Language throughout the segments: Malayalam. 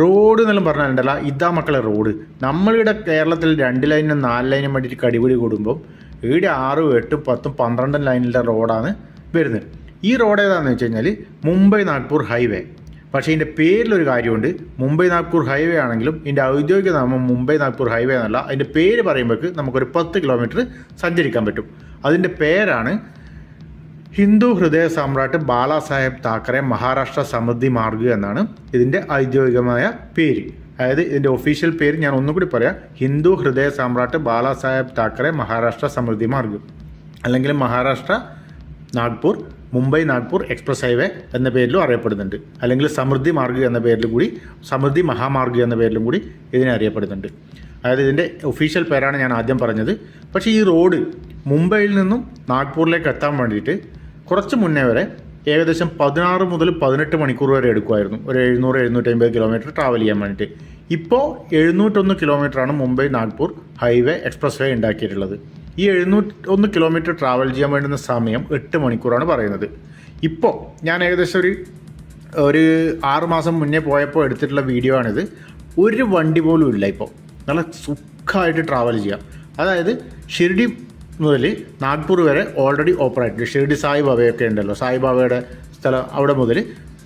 റോഡ് എന്നെല്ലാം പറഞ്ഞാലുണ്ടല്ല ഇതാ മക്കളെ റോഡ്. നമ്മളിവിടെ കേരളത്തിൽ രണ്ട് ലൈനും നാല് ലൈനും വേണ്ടിയിട്ട് കടിപിടി കൂടുമ്പോൾ ഇവിടെ ആറും എട്ടും പത്തും പന്ത്രണ്ടും ലൈനിലെ റോഡാണ് വരുന്നത്. ഈ റോഡ് ഏതാണെന്ന് വെച്ച് കഴിഞ്ഞാൽ മുംബൈ നാഗ്പൂർ ഹൈവേ. പക്ഷേ ഇതിന്റെ പേരിലൊരു കാര്യമുണ്ട്. മുംബൈ നാഗ്പൂർ ഹൈവേ ആണെങ്കിലും ഇതിന്റെ ഔദ്യോഗിക നാമം മുംബൈ നാഗ്പൂർ ഹൈവേ എന്നല്ല. അതിന്റെ പേര് പറയുമ്പോഴേക്ക് നമുക്കൊരു പത്ത് കിലോമീറ്റർ സഞ്ചരിക്കാൻ പറ്റും. അതിന്റെ പേരാണ് ഹിന്ദു ഹൃദയ സമ്രാട്ട് ബാലാസാഹേബ് താക്കറെ മഹാരാഷ്ട്ര സമൃദ്ധി മാർഗ് എന്നാണ് ഇതിന്റെ ഔദ്യോഗികമായ പേര്. അതായത് ഇതിന്റെ ഒഫീഷ്യൽ പേര് ഞാൻ ഒന്നുകൂടി പറയാം. ഹിന്ദു ഹൃദയ സമ്രാട്ട് ബാലാസാഹേബ് താക്കറെ മഹാരാഷ്ട്ര സമൃദ്ധി മാർഗ്. അല്ലെങ്കിൽ മഹാരാഷ്ട്ര നാഗ്പൂർ മുംബൈ നാഗ്പൂർ എക്സ്പ്രസ് ഹൈവേ എന്ന പേരിലും അറിയപ്പെടുന്നുണ്ട്. അല്ലെങ്കിൽ സമൃദ്ധി മാർഗ് എന്ന പേരിലും കൂടി സമൃദ്ധി മഹാമാർഗ് എന്ന പേരിലും കൂടി ഇതിനെ അറിയപ്പെടുന്നുണ്ട്. അതായത് ഇതിന്റെ ഒഫീഷ്യൽ പേരാണ് ഞാൻ ആദ്യം പറഞ്ഞത്. പക്ഷേ ഈ റോഡ് മുംബൈയിൽ നിന്നും നാഗ്പൂരിലേക്ക് എത്താൻ വേണ്ടിയിട്ട് കുറച്ച് മുന്നേ വരെ ഏകദേശം പതിനാറ് മുതൽ പതിനെട്ട് മണിക്കൂർ വരെ എടുക്കുമായിരുന്നു. ഒരു എഴുന്നൂറ് എഴുന്നൂറ്റമ്പത് കിലോമീറ്റർ ട്രാവൽ ചെയ്യാൻ വേണ്ടിയിട്ട്. ഇപ്പോൾ എഴുന്നൂറ്റൊന്ന് കിലോമീറ്ററാണ് Mumbai Nagpur highway expressway ഉണ്ടാക്കിയിട്ടുള്ളത്. ഈ എഴുന്നൂറ്റൊന്ന് കിലോമീറ്റർ ട്രാവൽ ചെയ്യാൻ വേണ്ടുന്ന സമയം എട്ട് മണിക്കൂറാണ് പറയുന്നത്. ഇപ്പോൾ ഞാൻ ഏകദേശം ഒരു ഒരു ആറ് മാസം മുന്നേ പോയപ്പോൾ എടുത്തിട്ടുള്ള വീഡിയോ ആണിത്. ഒരു വണ്ടി പോലും ഇല്ല ഇപ്പോൾ നല്ല സുഖമായിട്ട് ട്രാവൽ ചെയ്യാം. അതായത് ഷിർഡി മുതൽ നാഗ്പൂർ വരെ ഓൾറെഡി ഓപ്പറേറ്റ് ആയിട്ടുണ്ട്. ഷിർഡി സായിബാബയൊക്കെ ഉണ്ടല്ലോ. സായിബാബയുടെ സ്ഥലം അവിടെ മുതൽ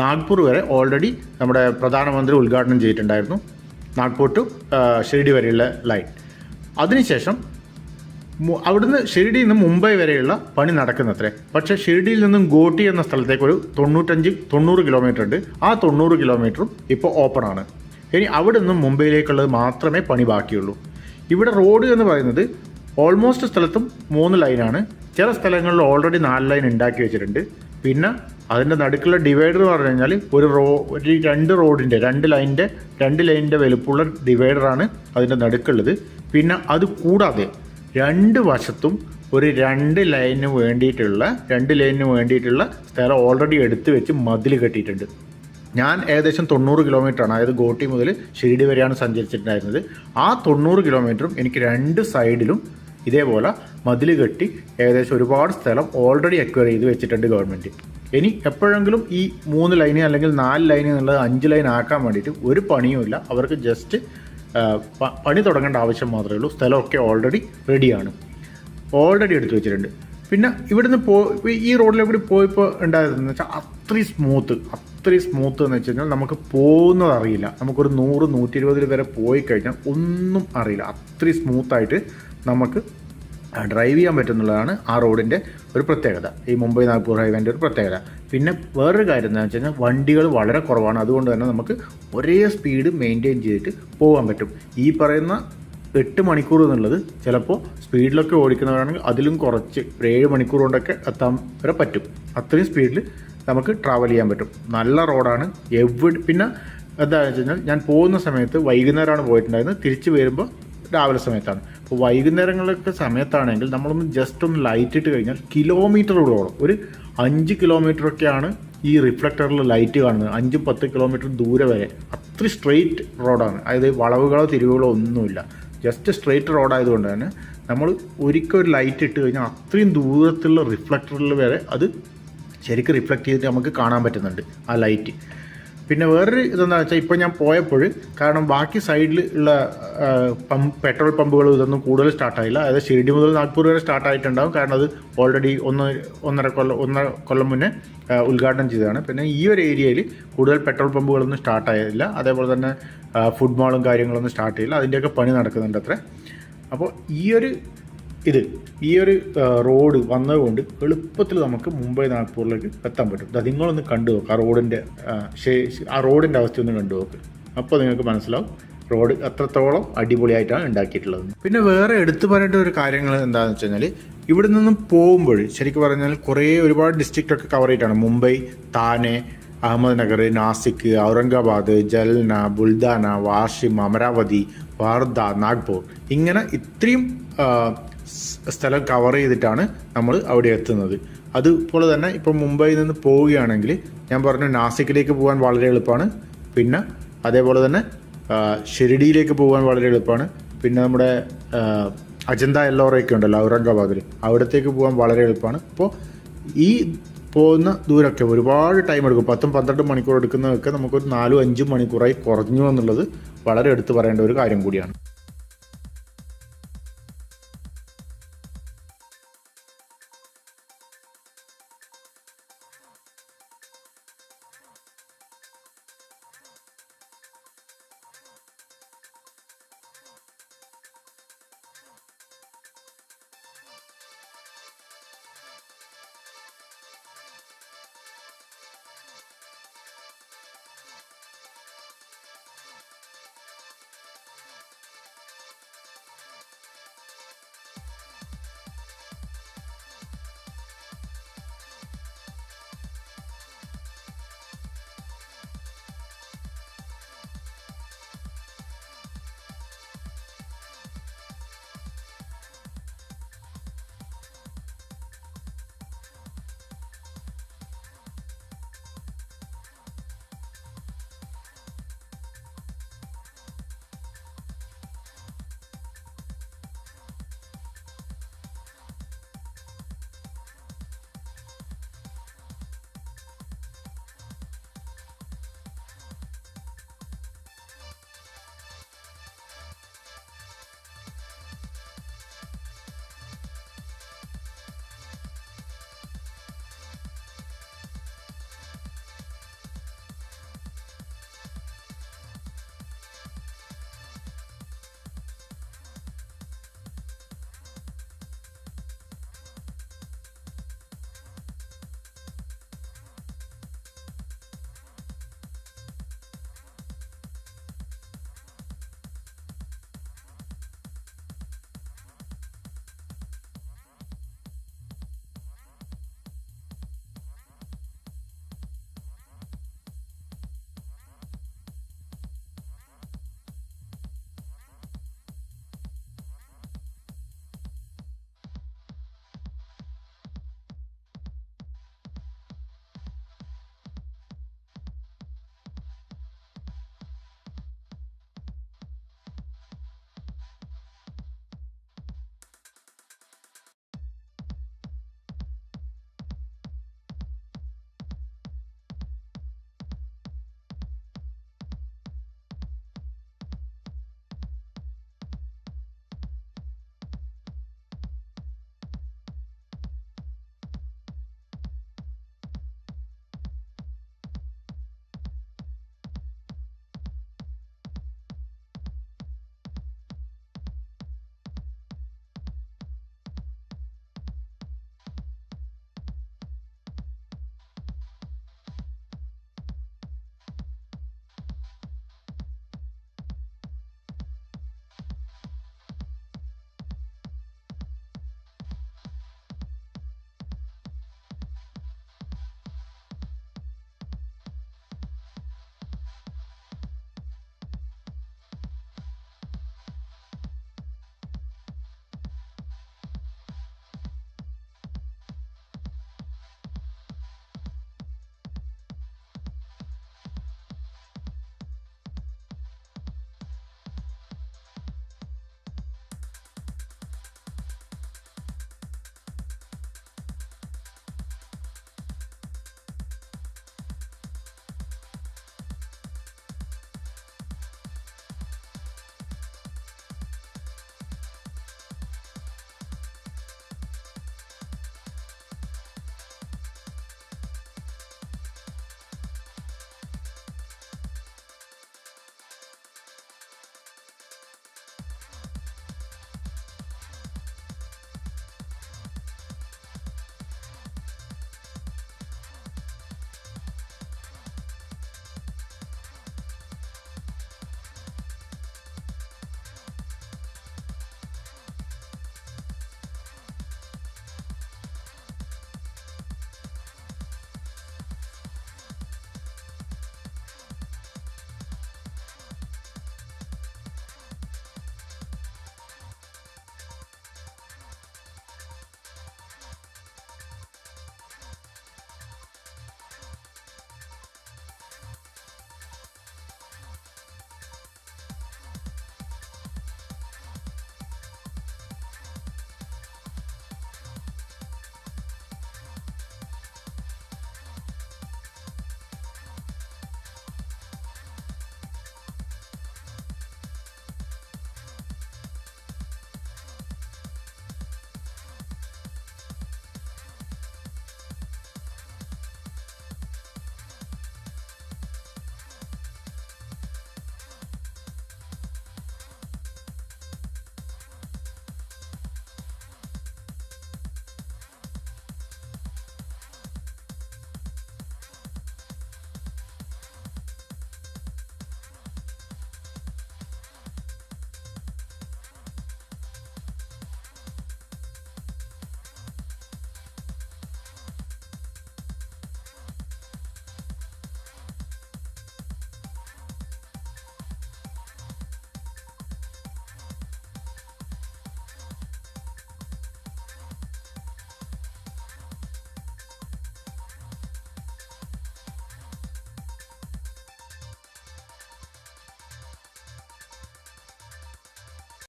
നാഗ്പൂർ വരെ ഓൾറെഡി നമ്മുടെ പ്രധാനമന്ത്രി ഉദ്ഘാടനം ചെയ്തിട്ടുണ്ടായിരുന്നു. നാഗ്പൂർ ടു ഷിർഡി വരെയുള്ള ലൈൻ അതിനുശേഷം അവിടുന്ന് ഷിർഡിയിൽ നിന്ന് മുംബൈ വരെയുള്ള പണി നടക്കുന്നത്രേ. പക്ഷേ ഷിർഡിയിൽ നിന്നും ഗോട്ടി എന്ന സ്ഥലത്തേക്ക് ഒരു തൊണ്ണൂറ്റഞ്ച് തൊണ്ണൂറ് കിലോമീറ്റർ ഉണ്ട്. ആ തൊണ്ണൂറ് കിലോമീറ്ററും ഇപ്പോൾ ഓപ്പൺ ആണ്. ഇനി അവിടെ നിന്നും മുംബൈയിലേക്കുള്ളത് മാത്രമേ പണി ബാക്കിയുള്ളൂ. ഇവിടെ റോഡ് എന്ന് പറയുന്നത് ഓൾമോസ്റ്റ് സ്ഥലത്തും മൂന്ന് ലൈനാണ് ചില സ്ഥലങ്ങളിൽ ഓൾറെഡി നാല് ലൈൻ ഉണ്ടാക്കി വെച്ചിട്ടുണ്ട്. പിന്നെ അതിന്റെ നടുക്കുള്ള ഡിവൈഡർ എന്ന് പറഞ്ഞു കഴിഞ്ഞാൽ ഒരു റോ ഒരു രണ്ട് റോഡിന്റെ രണ്ട് ലൈനിന്റെ രണ്ട് ലൈനിന്റെ വലുപ്പമുള്ള ഡിവൈഡറാണ് അതിന്റെ നടുക്കുള്ളത്. പിന്നെ അത് കൂടാതെ രണ്ട് വശത്തും ഒരു രണ്ട് ലൈനിന് വേണ്ടിയിട്ടുള്ള രണ്ട് ലൈനിന് വേണ്ടിയിട്ടുള്ള സ്ഥലം ഓൾറെഡി എടുത്തു വെച്ച് മതിൽ കെട്ടിയിട്ടുണ്ട്. ഞാൻ ഏകദേശം തൊണ്ണൂറ് കിലോമീറ്ററാണ് അതായത് ഗോട്ടി മുതൽ ഷിരിഡി വരെയാണ് സഞ്ചരിച്ചിട്ടുണ്ടായിരുന്നത്. ആ തൊണ്ണൂറ് കിലോമീറ്ററും എനിക്ക് രണ്ട് സൈഡിലും ഇതേപോലെ മതിൽ കെട്ടി ഏകദേശം ഒരുപാട് സ്ഥലം ഓൾറെഡി അക്വയർ ചെയ്ത് വെച്ചിട്ടുണ്ട് ഗവൺമെന്റ് ഇനി എപ്പോഴെങ്കിലും ഈ മൂന്ന് ലൈന് അല്ലെങ്കിൽ നാല് ലൈന് എന്നുള്ളത് അഞ്ച് ലൈൻ ആക്കാൻ വേണ്ടിയിട്ട് ഒരു പണിയുമില്ല അവർക്ക് ജസ്റ്റ് പണി തുടങ്ങേണ്ട ആവശ്യം മാത്രമേ ഉള്ളൂ. സ്ഥലമൊക്കെ ഓൾറെഡി റെഡിയാണ് ഓൾറെഡി എടുത്തു വെച്ചിട്ടുണ്ട്. പിന്നെ ഇവിടുന്ന് പോ ഈ റോഡിലെവിടെ പോയിപ്പോൾ ഉണ്ടായതെന്ന് വെച്ചാൽ അത്രയും സ്മൂത്ത് അത്രയും സ്മൂത്ത് എന്ന് വെച്ച് കഴിഞ്ഞാൽ നമുക്ക് പോകുന്നത് അറിയില്ല. നമുക്കൊരു നൂറ് നൂറ്റി ഇരുപതിൽ വരെ പോയി കഴിഞ്ഞാൽ ഒന്നും അറിയില്ല. അത്രയും സ്മൂത്തായിട്ട് നമുക്ക് ഡ്രൈവ് ചെയ്യാൻ പറ്റുന്നുള്ളതാണ് ആ റോഡിന്റെ ഒരു പ്രത്യേകത. ഈ മുംബൈ നാഗ്പൂർ ഹൈവേന്റെ ഒരു പ്രത്യേകത. പിന്നെ വേറൊരു കാര്യം എന്താണെന്ന് വെച്ച് കഴിഞ്ഞാൽ വണ്ടികൾ വളരെ കുറവാണ്. അതുകൊണ്ട് തന്നെ നമുക്ക് ഒരേ സ്പീഡ് മെയിന്റെയിൻ ചെയ്തിട്ട് പോകാൻ പറ്റും. ഈ പറയുന്ന എട്ട് മണിക്കൂർ എന്നുള്ളത് ചിലപ്പോൾ സ്പീഡിലൊക്കെ ഓടിക്കുന്നവരാണെങ്കിൽ അതിലും കുറച്ച് ഒരു ഏഴ് മണിക്കൂർ കൊണ്ടൊക്കെ എത്താൻ വരെ പറ്റും. അത്രയും സ്പീഡിൽ നമുക്ക് ട്രാവൽ ചെയ്യാൻ പറ്റും. നല്ല റോഡാണ്. എവിടെ പിന്നെ എന്താണെന്ന് വെച്ച് കഴിഞ്ഞാൽ ഞാൻ പോകുന്ന സമയത്ത് വൈകുന്നേരമാണ് പോയിട്ടുണ്ടായിരുന്നത്. തിരിച്ച് വരുമ്പോൾ രാവിലെ സമയത്താണ്. അപ്പോൾ വൈകുന്നേരങ്ങളിലൊക്കെ സമയത്താണെങ്കിൽ നമ്മളൊന്ന് ജസ്റ്റ് ഒന്ന് ലൈറ്റ് ഇട്ട് കഴിഞ്ഞാൽ കിലോമീറ്ററുകളോളം ഒരു അഞ്ച് കിലോമീറ്ററൊക്കെയാണ് ഈ റിഫ്ലക്ടറിൽ ലൈറ്റ് കാണുന്നത്. അഞ്ച് പത്ത് കിലോമീറ്റർ ദൂരെ വരെ. അത്ര സ്ട്രെയിറ്റ് റോഡാണ് അതായത് വളവുകളോ തിരിവുകളോ ഒന്നുമില്ല. ജസ്റ്റ് സ്ട്രെയിറ്റ് റോഡായതുകൊണ്ട് തന്നെ നമ്മൾ ഒരിക്കൽ ഒരു ലൈറ്റ് ഇട്ട് കഴിഞ്ഞാൽ അത്രയും ദൂരത്തുള്ള റിഫ്ലക്ടറിൽ വരെ അത് ശരിക്കും റിഫ്ലക്റ്റ് ചെയ്തിട്ട് നമുക്ക് കാണാൻ പറ്റുന്നുണ്ട് ആ ലൈറ്റ് പിന്നെ വേറൊരു ഇതെന്താ വെച്ചാൽ ഇപ്പോൾ ഞാൻ പോയപ്പോൾ കാരണം ബാക്കി സൈഡിൽ ഉള്ള പമ്പ് പെട്രോൾ പമ്പുകളും ഇതൊന്നും കൂടുതൽ സ്റ്റാർട്ടായില്ല അതായത് ഷിർഡി മുതൽ നാഗ്പൂർ വരെ സ്റ്റാർട്ട് ആയിട്ടുണ്ടാവും. കാരണം അത് ഓൾറെഡി ഒന്ന് ഒന്നര കൊല്ലം ഒന്നര കൊല്ലം മുന്നേ ഉദ്ഘാടനം ചെയ്തതാണ്. പിന്നെ ഈ ഒരു ഏരിയയിൽ കൂടുതൽ പെട്രോൾ പമ്പുകളൊന്നും സ്റ്റാർട്ടായില്ല അതേപോലെ തന്നെ ഫുഡ് മാളും കാര്യങ്ങളൊന്നും സ്റ്റാർട്ട് ചെയ്യില്ല. അതിന്റെയൊക്കെ പണി നടക്കുന്നുണ്ട് അത്ര. അപ്പോൾ ഈ ഒരു ഇത് ഈ ഒരു റോഡ് വന്നതുകൊണ്ട് എളുപ്പത്തിൽ നമുക്ക് മുംബൈ നാഗ്പൂരിലേക്ക് എത്താൻ പറ്റും. ദാ നിങ്ങളൊന്ന് കണ്ടു നോക്കുക ആ റോഡിന്റെ ആ, റോഡിന്റെ അവസ്ഥ ഒന്ന് കണ്ടു നോക്ക്. അപ്പോൾ നിങ്ങൾക്ക് മനസ്സിലാവും റോഡ് അത്രത്തോളം അടിപൊളിയായിട്ടാണ് ഉണ്ടാക്കിയിട്ടുള്ളത്. പിന്നെ വേറെ എടുത്തു പറയേണ്ട ഒരു കാര്യങ്ങൾ എന്താണെന്ന് വെച്ച് കഴിഞ്ഞാൽ ഇവിടെ നിന്നും പോകുമ്പോൾ ശരിക്കും പറഞ്ഞാൽ കുറേ ഒരുപാട് ഡിസ്ട്രിക്റ്റൊക്കെ കവർ ചെയ്തിട്ടാണ്. മുംബൈ താനെ അഹമ്മദ്നഗർ നാസിക് ഔറംഗാബാദ് ജൽന ബുൽദാന വാഷിം അമരാവതി വാർദ നാഗ്പൂർ. ഇങ്ങനെ ഇത്രയും സ്ഥലം കവർ ചെയ്തിട്ടാണ് നമ്മൾ അവിടെ എത്തുന്നത്. അതുപോലെ തന്നെ ഇപ്പം മുംബൈയിൽ നിന്ന് പോവുകയാണെങ്കിൽ ഞാൻ പറഞ്ഞു നാസിക്കിലേക്ക് പോകാൻ വളരെ എളുപ്പമാണ്. പിന്നെ അതേപോലെ തന്നെ ഷിരിഡിയിലേക്ക് പോകാൻ വളരെ എളുപ്പമാണ്. പിന്നെ നമ്മുടെ അജന്ത എല്ലോറയൊക്കെ ഉണ്ടല്ലോ ഔറംഗാബാദിൽ അവിടത്തേക്ക് പോകാൻ വളരെ എളുപ്പമാണ്. അപ്പോൾ ഈ പോകുന്ന ദൂരമൊക്കെ ഒരുപാട് ടൈം എടുക്കും. പത്തും പന്ത്രണ്ടും മണിക്കൂർ എടുക്കുന്നതൊക്കെ നമുക്കൊരു നാലും അഞ്ചും മണിക്കൂറായി കുറഞ്ഞു എന്നുള്ളത് വളരെ എടുത്തു പറയേണ്ട ഒരു കാര്യം കൂടിയാണ്.